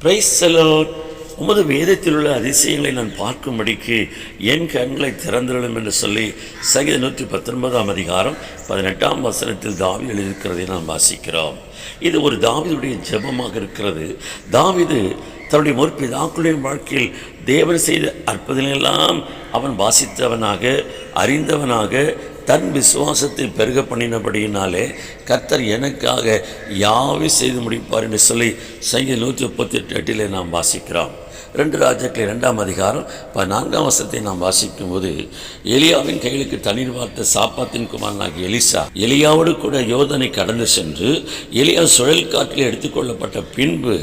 Price செலோட் உமது வேதத்தில் உள்ள அதிசயங்களை நான் பார்க்கும்படிக்கு என் கண்களை திறந்துவிடும் என்று சொல்லி சங்கீத நூற்றி பத்தொன்பதாம் அதிகாரம் பதினெட்டாம் வசனத்தில் தாவி எழுதியிருக்கிறதை நாம் வாசிக்கிறோம். இது ஒரு தாவிதுடைய ஜெபமாக இருக்கிறது. தாவிது தன்னுடைய முற்பிதாக்களுடைய வாழ்க்கையில் தேவன் செய்த அற்புதங்களெல்லாம் அவன் வாசித்தவனாக அறிந்தவனாக தன் விசுவாசத்தை பெருக பண்ணினபடியினாலே கர்த்தர் எனக்காக யாவை செய்து முடிப்பார் என்று சொல்லி சங்கீத நூற்றி முப்பத்தி எட்டு எட்டிலே நாம் வாசிக்கிறோம். ரெண்டு ராஜாக்கள் இரண்டாம் அதிகாரம் நான்காம் வசத்தை நாம் வாசிக்கும்போது எலியாவின் கைகளுக்கு தண்ணீர் பார்த்த சாப்பாத்தின் குமாரனாகிய எலிசா எலியாவோடு கூட யோதனை கடந்து சென்று எலியா சுழல் காற்றில் எடுத்துக்கொள்ளப்பட்ட பின்பு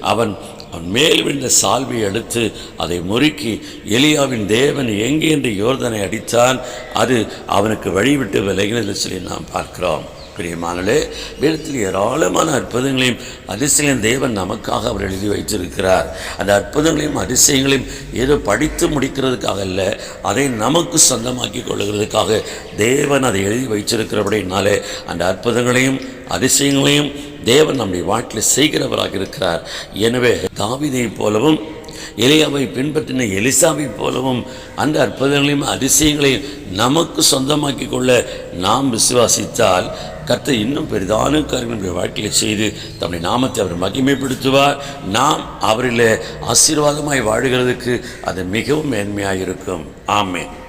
அவன் அவன் மேல் விழுந்த சால்வை எடுத்து அதை முறுக்கி எலியாவின் தேவன் எங்கே என்று யோர்தனை அடித்தான். அது அவனுக்கு வழிவிட்டு விலகினது சொல்லி நாம் பார்க்கிறோம். பிரியமானே வேதத்தில் ஏராளமான அற்புதங்களையும் அதிசயம் தேவன் நமக்காக அவர் எழுதி வைத்திருக்கிறார். அந்த அற்புதங்களையும் அதிசயங்களையும் ஏதோ படித்து முடிக்கிறதுக்காக அல்ல அதை நமக்கு சொந்தமாக்கி கொள்ளுகிறதுக்காக தேவன் அதை எழுதி வைத்திருக்கிறபடினாலே அந்த அற்புதங்களையும் அதிசயங்களையும் தேவன் நம்முடைய வாழ்க்கையில் செய்கிறவராக இருக்கிறார். எனவே தாவிதைப் போலவும் எலியாவை பின்பற்றின எலிசாவைப் போலவும் அந்த அற்புதங்களையும் அதிசயங்களையும் நமக்கு சொந்தமாக்கி கொள்ள நாம் விசுவாசித்தால் கர்த்தர் இன்னும் பெரிதான காரியங்கள் நம்முடைய வாழ்க்கையில் செய்து தம்முடைய நாமத்தை அவர் மகிமைப்படுத்துவார். நாம் அவரில் ஆசீர்வாதமாய் வாழுகிறதுக்கு அது மிகவும் மேன்மையாக இருக்கும் ஆமே